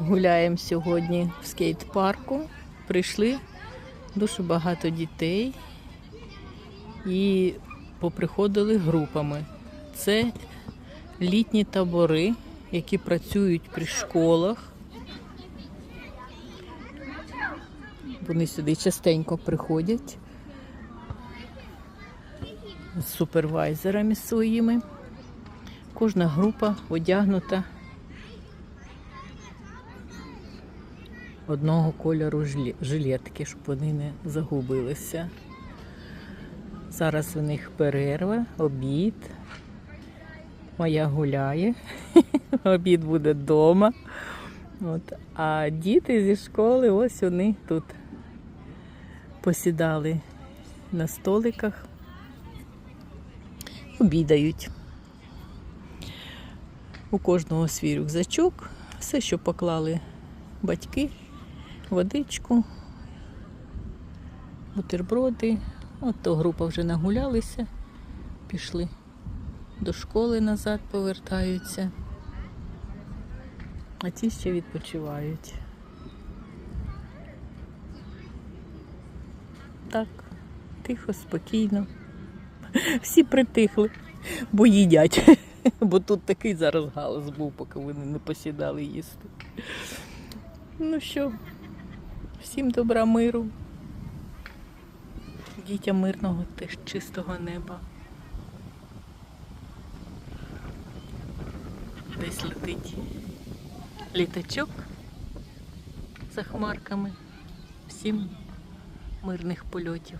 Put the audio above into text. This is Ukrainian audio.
Гуляємо сьогодні в скейт-парку. Прийшли дуже багато дітей і поприходили групами. Це літні табори, які працюють при школах. Вони сюди частенько приходять з супервайзерами своїми. Кожна група одягнута одного кольору жиле- жилетки, щоб вони не загубилися. Зараз у них перерва, обід. Моя гуляє, обід буде вдома. От. А діти зі школи, ось вони тут посідали на столиках, обідають. У кожного свій рюкзачок, все, що поклали батьки, водичку, бутерброди. От то група вже нагулялися, пішли до школи назад, повертаються. А ті ще відпочивають. Так, тихо, спокійно. Всі притихли, бо їдять. Бо тут такий зараз галас був, поки вони не посідали їсти. Ну що, всім добра миру. Дітям мирного теж чистого неба. Десь летить літачок за хмарками. Всім мирних польотів.